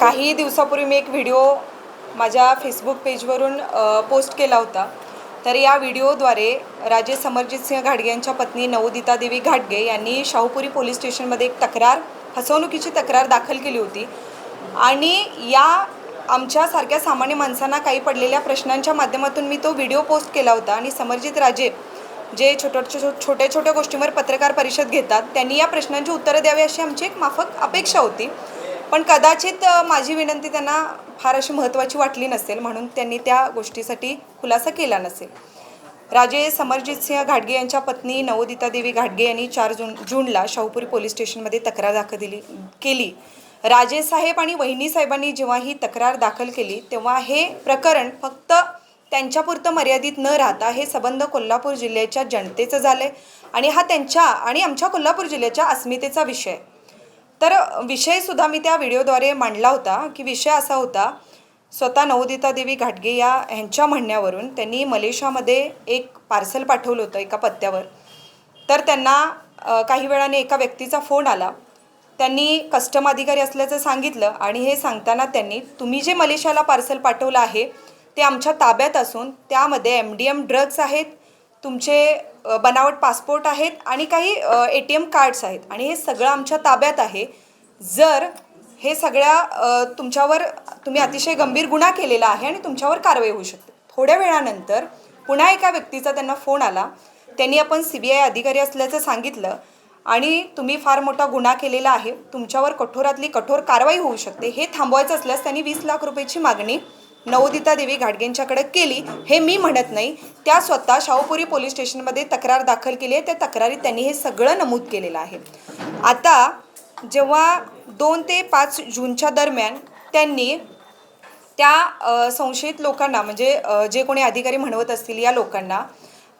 काही दिवसापूर्वी मी एक व्हिडिओ माझ्या फेसबुक पेजवरून पोस्ट केला होता. तर या व्हिडिओद्वारे राजे समरजित सिंह घाडगे यांच्या पत्नी नवोदिता देवी घाटगे यांनी शाहूपुरी पोलीस स्टेशनमध्ये एक तक्रार फसवणुकीची तक्रार दाखल केली होती. आणि या आमच्यासारख्या सामान्य माणसांना काही पडलेल्या प्रश्नांच्या माध्यमातून मी तो व्हिडिओ पोस्ट केला होता. आणि समरजित राजे जे छोट्या छो- छोट्या छोट्या गोष्टींवर पत्रकार परिषद घेतात त्यांनी या प्रश्नांची उत्तरं द्यावी अशी आमची एक माफक अपेक्षा होती. पण कदाचित माझी विनंती त्यांना फार अशी महत्त्वाची वाटली नसेल म्हणून त्यांनी त्या गोष्टीसाठी खुलासा केला नसेल. राजे समरजित सिंह घाटगे यांच्या पत्नी नवोदिता देवी घाटगे यांनी चार जून जूनला शाहूपुरी पोलीस स्टेशनमध्ये तक्रार दाखल दिली केली. राजे साहेब आणि वहिनी साहेबांनी जेव्हा ही तक्रार दाखल केली तेव्हा हे प्रकरण फक्त त्यांच्यापुरतं मर्यादित न राहता हे संबंध कोल्हापूर जिल्ह्याच्या जनतेचं झालं आहे आणि हा त्यांच्या आणि आमच्या कोल्हापूर जिल्ह्याच्या अस्मितेचा विषय आहे. तर विषयसुद्धा मी त्या व्हिडिओद्वारे मांडला होता की विषय असा होता स्वतः नवोदिता देवी घाटगे या ह्यांच्या म्हणण्यावरून त्यांनी मलेशियामध्ये एक पार्सल पाठवलं होतं एका पत्त्यावर. तर त्यांना काही वेळाने एका व्यक्तीचा फोन आला. त्यांनी कस्टम अधिकारी असल्याचं सांगितलं आणि हे सांगताना त्यांनी तुम्ही जे मलेशियाला पार्सल पाठवलं आहे ते आमच्या ताब्यात असून त्यामध्ये एम डी एम ड्रग्ज आहेत तुमचे बनावट पासपोर्ट आहेत आणि काही ए टी एम कार्ड्स आहेत. आणि हे सगळं आमच्या ताब्यात आहे. जर हे सगळ्या तुमच्यावर तुम्ही अतिशय गंभीर गुन्हा केलेला आहे आणि तुमच्यावर कारवाई होऊ शकते. थोड्या वेळानंतर पुन्हा एका व्यक्तीचा त्यांना फोन आला. त्यांनी आपण सी बी आय अधिकारी असल्याचं सांगितलं आणि तुम्ही फार मोठा गुन्हा केलेला आहे. तुमच्यावर कठोरातली कठोर कारवाई होऊ शकते. हे थांबवायचं असल्यास त्यांनी वीस लाख रुपयाची मागणी नवोदिता देवी घाटगेंच्याकडे केली हे मी म्हणत नाही. त्या स्वतः शाहूपुरी पोलीस स्टेशनमध्ये तक्रार दाखल केली आहे. त्या तक्रारीत त्यांनी हे सगळं नमूद केलेलं आहे. आता जेव्हा दोन ते पाच जूनच्या दरम्यान त्यांनी त्या संशयित लोकांना म्हणजे जे कोणी अधिकारी म्हणवत असतील या लोकांना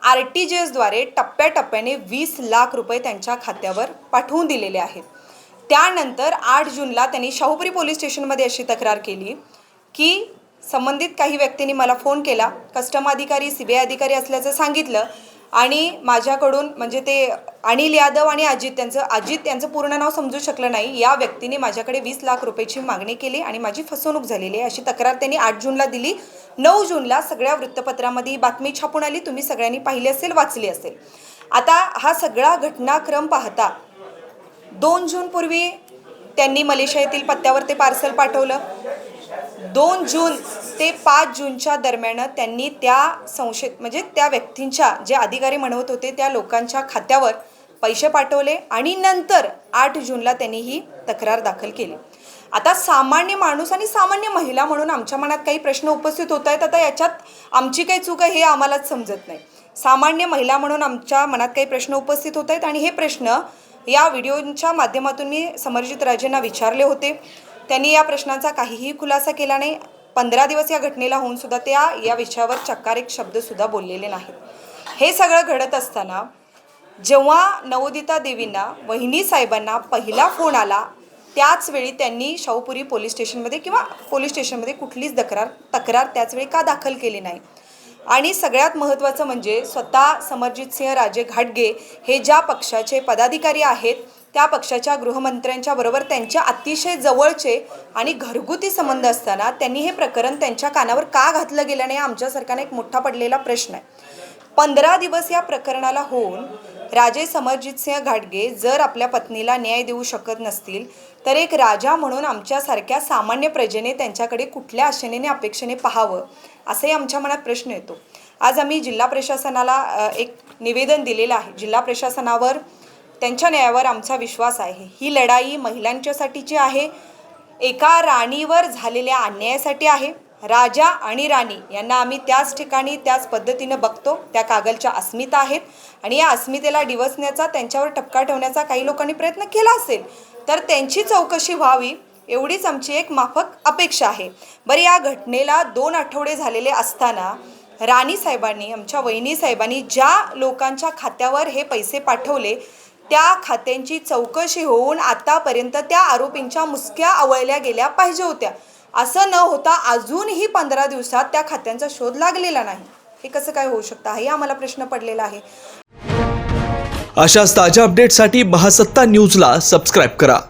आर टी जी एसद्वारे टप्प्याटप्प्याने वीस लाख रुपये त्यांच्या खात्यावर पाठवून दिलेले आहेत. त्यानंतर आठ जूनला त्यांनी शाहूपुरी पोलीस स्टेशनमध्ये अशी तक्रार केली की संबंधित काही व्यक्तींनी मला फोन केला. कस्टम अधिकारी सी बी आय अधिकारी असल्याचं सांगितलं आणि माझ्याकडून म्हणजे ते अनिल यादव आणि अजित त्यांचं अजित यांचं पूर्ण नाव समजू शकलं नाही. या व्यक्तीने माझ्याकडे वीस लाख रुपयाची मागणी केली आणि माझी फसवणूक झालेली आहे. अशी तक्रार त्यांनी आठ जूनला दिली. नऊ जूनला सगळ्या वृत्तपत्रामध्ये ही बातमी छापून आली. तुम्ही सगळ्यांनी पाहिली असेल वाचली असेल. आता हा सगळा घटनाक्रम पाहता दोन जूनपूर्वी त्यांनी मलेशिया येथील पत्त्यावर ते पार्सल पाठवलं. दोन जून ते पाच जूनच्या दरम्यान त्यांनी त्या संशयित म्हणजे त्या व्यक्तींच्या जे अधिकारी म्हणवत होते त्या लोकांच्या खात्यावर पैसे पाठवले आणि नंतर आठ जूनला त्यांनी ही तक्रार दाखल केली. आता सामान्य माणूस आणि सामान्य महिला म्हणून आमच्या मनात काही प्रश्न उपस्थित होत आहेत. आता याच्यात आमची काही चूक आहे हे आम्हालाच समजत नाही. सामान्य महिला म्हणून आमच्या मनात काही प्रश्न उपस्थित होत आहेत आणि हे प्रश्न या व्हिडिओच्या माध्यमातून मी समरजित राजेंना विचारले होते. त्यांनी या प्रश्नांचा काहीही खुलासा केला नाही. पंधरा दिवस या घटनेला होऊन सुद्धा त्या या विषयावर चक्कार एक शब्दसुद्धा बोललेले नाहीत. हे सगळं घडत असताना जेव्हा नवोदिता देवींना वहिनी साहेबांना पहिला फोन आला त्याच वेळी त्यांनी शाहूपुरी पोलीस स्टेशनमध्ये किंवा पोलीस स्टेशनमध्ये कुठलीच तक्रार तक्रार त्याचवेळी का दाखल केली नाही? आणि सगळ्यात महत्त्वाचं म्हणजे स्वतः समरजित सिंह राजे घाटगे हे ज्या पक्षाचे पदाधिकारी आहेत त्या पक्षाच्या गृहमंत्र्यांच्या बरोबर त्यांच्या अतिशय जवळचे आणि घरगुती संबंध असताना त्यांनी हे प्रकरण त्यांच्या कानावर का घातलं गेलं नाही आमच्या सरकारने एक मोठा पडलेला प्रश्न आहे. पंधरा दिवस या प्रकरणाला होऊन राजे समरजितसिंह घाटगे जर आपल्या पत्नीला न्याय देऊ शकत नसतील तर एक राजा म्हणून आमच्यासारख्या सामान्य प्रजेने त्यांच्याकडे कुठल्या आशेने अपेक्षेने पाहावं असाही आमच्या मनात प्रश्न येतो. आज आम्ही जिल्हा प्रशासनाला एक निवेदन दिलेलं आहे. जिल्हा प्रशासनावर त्यांच्या न्यायावर आमचा विश्वास आहे. ही लढाई महिलांच्यासाठीची आहे एका राणीवर झालेल्या अन्यायासाठी आहे. राजा आणि राणी यांना आम्ही त्याच ठिकाणी त्याच पद्धतीनं बघतो. त्या कागलच्या अस्मिता आहेत. आणि या अस्मितेला डिवसण्याचा त्यांच्यावर टपका ठेवण्याचा काही लोकांनी प्रयत्न केला असेल तर त्यांची चौकशी व्हावी एवढीच आमची एक माफक अपेक्षा आहे. बरं या घटनेला दोन आठवडे झालेले असताना राणी साहेबांनी आमच्या वहिनी साहेबांनी ज्या लोकांच्या खात्यावर हे पैसे पाठवले त्या खात्यांची चौकशी होऊन आतापर्यंत त्या आरोपींच्या मुसक्या आवळल्या गेल्या पाहिजे होत्या. असं न होता अजूनही पंधरा दिवसात त्या खात्यांचा शोध लागलेला नाही. हे कसं काय होऊ शकतं? हे आम्हाला प्रश्न पडलेला आहे. अशाच ताज्या अपडेटसाठी महासत्ता न्यूजला सबस्क्राईब करा.